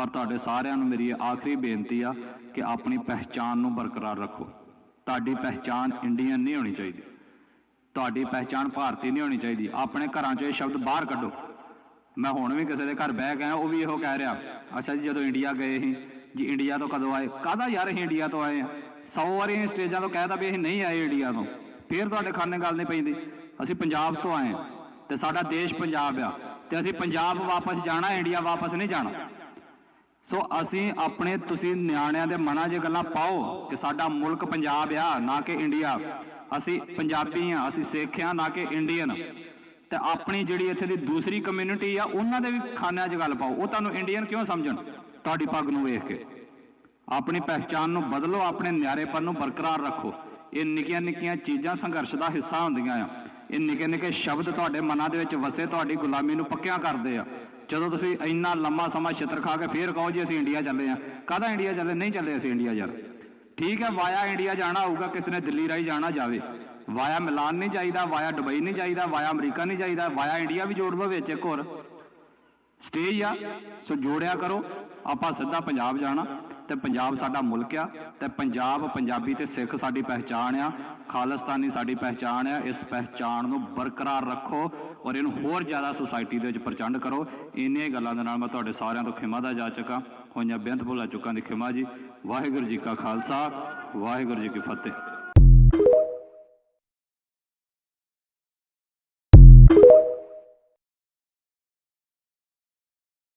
ਪਰ ਤੁਹਾਡੇ ਸਾਰਿਆਂ ਨੂੰ ਮੇਰੀ ਇਹ ਆਖਰੀ ਬੇਨਤੀ ਆ ਕਿ ਆਪਣੀ ਪਹਿਚਾਨ ਨੂੰ ਬਰਕਰਾਰ ਰੱਖੋ। ਤੁਹਾਡੀ ਪਹਿਚਾਨ ਇੰਡੀਅਨ ਨਹੀਂ ਹੋਣੀ ਚਾਹੀਦੀ। ਤੁਹਾਡੀ ਪਹਿਚਾਨ ਭਾਰਤੀ ਨਹੀਂ ਹੋਣੀ ਚਾਹੀਦੀ। ਆਪਣੇ ਘਰਾਂ 'ਚੋਂ ਇਹ ਸ਼ਬਦ ਬਾਹਰ ਕੱਢੋ। ਮੈਂ ਹੁਣ ਵੀ ਕਿਸੇ ਦੇ ਘਰ ਬਹਿ ਗਿਆ, ਉਹ ਵੀ ਇਹੋ ਕਹਿ ਰਿਹਾ। ਅੱਛਾ ਜੀ, ਜਦੋਂ ਇੰਡੀਆ ਗਏ ਸੀ, ਜੀ ਇੰਡੀਆ ਤੋਂ ਕਦੋਂ ਆਏ? ਕਾਹਦਾ ਯਾਰ ਅਸੀਂ ਇੰਡੀਆ ਤੋਂ ਆਏ ਆ? 100 ਵਾਰੀ ਅਸੀਂ ਸਟੇਜਾਂ ਤੋਂ ਕਹਿਤਾ ਵੀ ਅਸੀਂ ਨਹੀਂ ਆਏ ਇੰਡੀਆ ਤੋਂ। ਫੇਰ ਤੁਹਾਡੇ ਖਾਨੇ ਗੱਲ ਨਹੀਂ ਪੈਂਦੀ। ਅਸੀਂ ਪੰਜਾਬ ਤੋਂ ਆਏ ਆ ਤੇ ਸਾਡਾ ਦੇਸ਼ ਪੰਜਾਬ ਆ ਤੇ ਅਸੀਂ ਪੰਜਾਬ ਵਾਪਸ ਜਾਣਾ ਇੰਡੀਆ ਵਾਪਸ ਨਹੀਂ ਜਾਣਾ। ਸੋ ਅਸੀਂ ਆਪਣੇ, ਤੁਸੀਂ ਨਿਆਣਿਆਂ ਦੇ ਮਨਾਂ 'ਚ ਗੱਲਾਂ ਪਾਓ ਕਿ ਸਾਡਾ ਮੁਲਕ ਪੰਜਾਬ ਆ, ਨਾ ਕਿ ਇੰਡੀਆ। ਅਸੀਂ ਪੰਜਾਬੀ ਆ, ਅਸੀਂ ਸਿੱਖ ਆ, ਨਾ ਕਿ ਇੰਡੀਅਨ। ਤੇ ਆਪਣੀ ਜਿਹੜੀ ਇੱਥੇ ਦੀ ਦੂਸਰੀ ਕਮਿਊਨਿਟੀ ਆ, ਉਹਨਾਂ ਦੇ ਵੀ ਖਾਨਿਆਂ 'ਚ ਗੱਲ ਪਾਓ। ਉਹ ਤੁਹਾਨੂੰ ਇੰਡੀਅਨ ਕਿਉਂ ਸਮਝਣ? ਤੁਹਾਡੀ ਪੱਗ ਨੂੰ ਵੇਖ ਕੇ। ਆਪਣੀ ਪਹਿਚਾਨ ਨੂੰ ਬਦਲੋ, ਆਪਣੇ ਨਿਆਰੇਪਨ ਨੂੰ ਬਰਕਰਾਰ ਰੱਖੋ। ਇਹ ਨਿੱਕੀਆਂ ਨਿੱਕੀਆਂ ਚੀਜ਼ਾਂ ਸੰਘਰਸ਼ ਦਾ ਹਿੱਸਾ ਹੁੰਦੀਆਂ ਆ। ਇਹ ਨਿੱਕੇ ਨਿੱਕੇ ਸ਼ਬਦ ਤੁਹਾਡੇ ਮਨਾਂ ਦੇ ਵਿੱਚ ਵਸੇ, ਤੁਹਾਡੀ ਗੁਲਾਮੀ ਨੂੰ ਪੱਕਿਆਂ ਕਰਦੇ ਆ। ਜਦੋਂ ਤੁਸੀਂ ਇੰਨਾ ਲੰਮਾ ਸਮਾਂ ਛਿੱਤਰ ਖਾ ਕੇ ਫੇਰ ਕਹੋ ਜੀ ਅਸੀਂ ਇੰਡੀਆ ਚੱਲੇ ਆ ਕਾਹਦਾ ਇੰਡੀਆ ਚੱਲੇ? ਨਹੀਂ ਚੱਲੇ ਅਸੀਂ ਇੰਡੀਆ ਯਾਰ। ਠੀਕ ਹੈ, ਵਾਇਆ ਇੰਡੀਆ ਜਾਣਾ ਹੋਊਗਾ ਕਿਸੇ ਨੇ ਦਿੱਲੀ ਰਾਹੀਂ ਜਾਣਾ ਜਾਵੇ। ਵਾਇਆ ਮਿਲਾਨ ਨਹੀਂ ਚਾਹੀਦਾ, ਵਾਇਆ ਦੁਬਈ ਨਹੀਂ ਚਾਹੀਦਾ, ਵਾਇਆ ਅਮਰੀਕਾ ਨਹੀਂ ਚਾਹੀਦਾ, ਵਾਇਆ ਇੰਡੀਆ ਵੀ ਜੋੜ ਲਓ ਵਿੱਚ ਇੱਕ ਹੋਰ। ਸਟੇਜ ਆ, ਸੋ ਜੋੜਿਆ ਕਰੋ। ਆਪਾਂ ਸਿੱਧਾ ਪੰਜਾਬ ਜਾਣਾ ਤੇ ਪੰਜਾਬ ਸਾਡਾ ਮੁਲਕ ਆ ਤੇ ਪੰਜਾਬ ਪੰਜਾਬੀ ਤੇ ਸਿੱਖ ਸਾਡੀ ਪਹਿਚਾਣ ਆ। ਖਾਲਿਸਤਾਨੀ ਸਾਡੀ ਪਹਿਚਾਣ ਹੈ, ਇਸ ਪਹਿਚਾਣ ਨੂੰ ਬਰਕਰਾਰ ਰੱਖੋ ਔਰ ਇਹਨੂੰ ਹੋਰ ਜ਼ਿਆਦਾ ਸੁਸਾਇਟੀ ਦੇ ਵਿੱਚ ਪ੍ਰਚੰਡ ਕਰੋ। ਇੰਨੀਆਂ ਗੱਲਾਂ ਦੇ ਨਾਲ ਮੈਂ ਤੁਹਾਡੇ ਸਾਰਿਆਂ ਤੋਂ ਖਿਮਾ ਦਾ ਜਾ ਚੁੱਕਾ। ਹੋਈਆਂ ਬੇਅੰਤ ਭੁੱਲਾ ਚੁੱਕਾਂ ਦੀ ਖਿਮਾ ਜੀ, ਵਾਹਿਗੁਰੂ ਜੀ ਕਾ ਖਾਲਸਾ, ਵਾਹਿਗੁਰੂ ਜੀ ਕੀ ਫਤਿਹ।